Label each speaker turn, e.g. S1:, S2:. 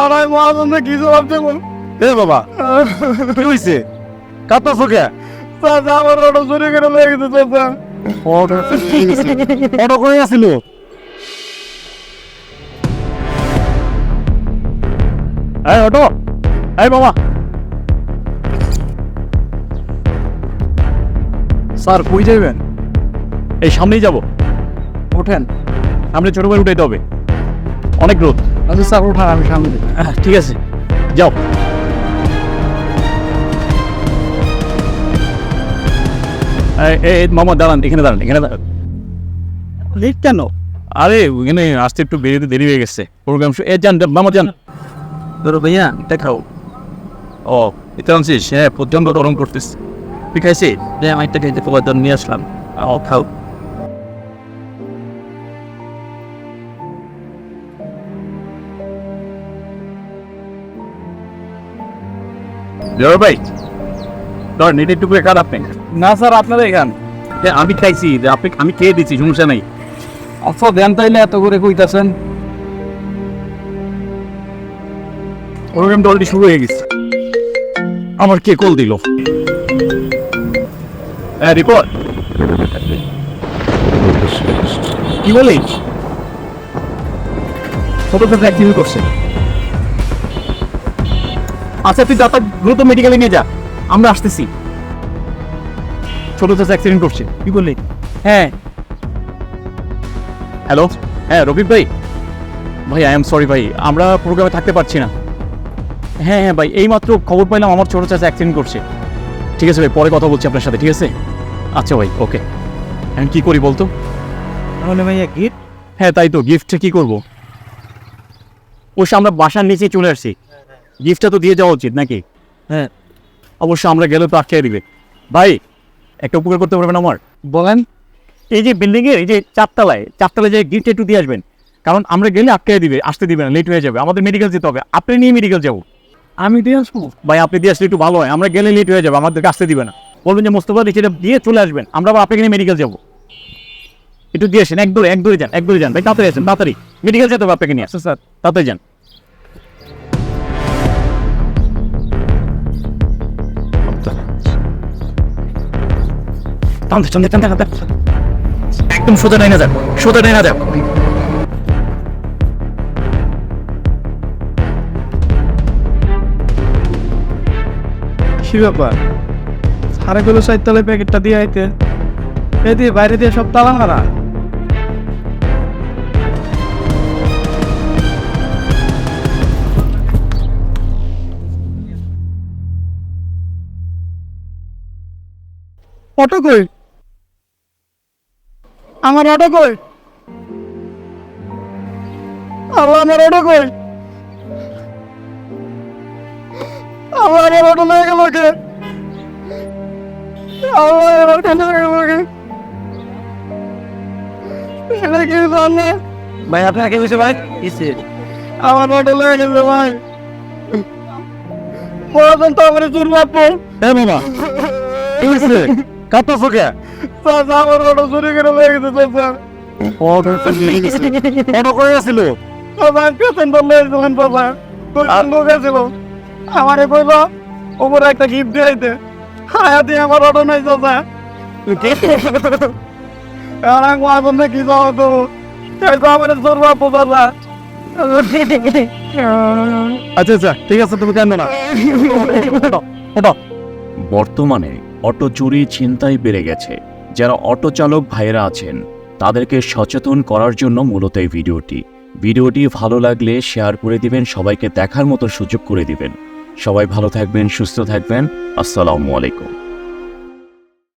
S1: আর আমি মহাজনকে কি জবাব দেবো?
S2: এ বাবা কি হয়েছে কাঁদতেছো কে?
S1: চাচা আমার অটো চুরি করে লেগে গেছে চাচা
S2: অটো করে আসছিল এই অটো। এই বাবা।
S1: স্যার কই যাবেন
S2: এই সামনেই যাব।
S1: ওঠেন
S2: সামনে ছোট করে উঠাইতে হবে। অনেক রোদ
S1: আচ্ছা স্যার ওঠান আমি সামনে
S2: ঠিক আছে। যাও। এই, মামা দাঁড়ান এখানে দাঁড়ান এখানে দাঁড়ান।
S1: লেট কেন?
S2: আরে ওখানে আসতে একটু বেরিয়ে দেরি হয়ে গেছে। প্রোগ্রাম এ যান মামা যান।
S1: ধরো ভাইয়া দেখাও।
S2: ও এটা আনছিস? হ্যাঁ প্রচণ্ড গরম করতেছ। ঠিক আছে
S1: আমি একটা খেতে নিয়ে আসলাম। ও। খাও।
S2: জয় ভাই। ধর করে
S1: না স্যার আপনারা এখান।
S2: আমি খাইছি আপনি আমি খেয়ে দিচ্ছি সমস্যা নাই।
S1: আচ্ছা দেন তাইলে এত করে কইতাছেন।
S2: প্রোগ্রামটা অলরেডি শুরু হয়ে গেছে। আমার কে কল দিল? হ্যাঁ রিপোর্ট কি বলিস করছে। আচ্ছা তুই দাতা দ্রুত মেডিকেলে নিয়ে যা। আমরা আসতেছি। ছোট ছোট অ্যাক্সিডেন্ট করছে। কি বললি? হ্যাঁ। হ্যালো হ্যাঁ রবি ভাই। ভাই আই এম সরি ভাই আমরা প্রোগ্রামে থাকতে পারছি না। হ্যাঁ হ্যাঁ ভাই এইমাত্র খবর পাইলাম আমার ছোট চাচা অ্যাক্সিডেন্ট করছে। ঠিক আছে ভাই পরে কথা বলছি আপনার সাথে ঠিক আছে? আচ্ছা ভাই ওকে আমি কি করি বলতো?
S1: তাহলে ভাইয়া গিফট
S2: হ্যাঁ তাই তো গিফটটা কি করব? অবশ্য আমরা বাসার নিচে চলে আসছি। গিফটটা তো দিয়ে যাওয়া উচিত নাকি?
S1: হ্যাঁ।
S2: অবশ্য আমরা গেলে তো আটকে দিবে। ভাই একটা উপকার করতে পারবেন আমার?
S1: বলেন।
S2: এই যে বিল্ডিং এর এই যে চারতলায় চারতলায় যে গিফট একটু দিয়ে আসবেন কারণ আমরা গেলে আটকে দিবে আসতে দিবে না লেট হয়ে যাবে। আমাদের মেডিকেল যেতে হবে। আপনি নিয়ে মেডিকেল যাব।
S1: আমি দিয়ে আসব।
S2: ভাই আপনি দিয়ে আসলে একটু ভালো হয়। আমরা গেলে লেট হয়ে যাবে আমাদেরকে আসতে দিবে না। বলবেন যে মোস্তফা সেটা দিয়ে চলে আসবেন আমরা আবার আপনাকে নিয়ে মেডিকেল যাব। একটু দিয়ে আসেন এক দূরে এক দূরে যান এক দূরে যান। ভাই তাড়াতাড়ি আসেন তাড়াতাড়ি। মেডিকেল যেতে হবে আপনাকে নিয়ে।
S1: আচ্ছা স্যার।
S2: তাড়াতাড়ি যান। টানতে টানতে টানতে টানতে একদম সোজা নাই না যাক সোজা নাই না যাক
S1: কি ব্যাপার? সাড়ে গুলো সাইড প্যাকেটটা দিয়ে আইতে। এ দিয়ে বাইরে দিয়ে সব তালা মারা। অটো কই? আমার অটো কই আল্লাহ আমার অটো কই আল্লাহ আমার অটো নিয়ে গেল কে? আল্লাহ আমার অটো নিয়ে গেল কে? এটা কি জানে? ভাই আপনার কে বসে ভাই কিসে আমার অটো লয়ে গেছে ভাই। মহাজন তো আমার চুর বাপু
S2: হ্যাঁ বাবা। কি হয়েছে কাঁদতেছো কে
S1: চাচা আমার অটো চুরি করে লয়ে গেছে
S2: অটো
S1: বললে গেছিল আমারে কইল ওপরে একটা গিফট আমার অটো নাই আর আমি কি যাওয়া তো আমার বাপু
S2: আচ্ছা আচ্ছা ঠিক আছে তুমি কেন না ওটো
S3: বর্তমানে অটো চুরি চিন্তাই বেড়ে গেছে। যারা অটো চালক ভাইয়েরা আছেন, তাদেরকে সচেতন করার জন্য মূলত এই ভিডিওটি। ভিডিওটি ভালো লাগলে শেয়ার করে দিবেন, সবাইকে দেখার মতো সুযোগ করে দিবেন। সবাই ভালো থাকবেন, সুস্থ থাকবেন। আসসালামু আলাইকুম।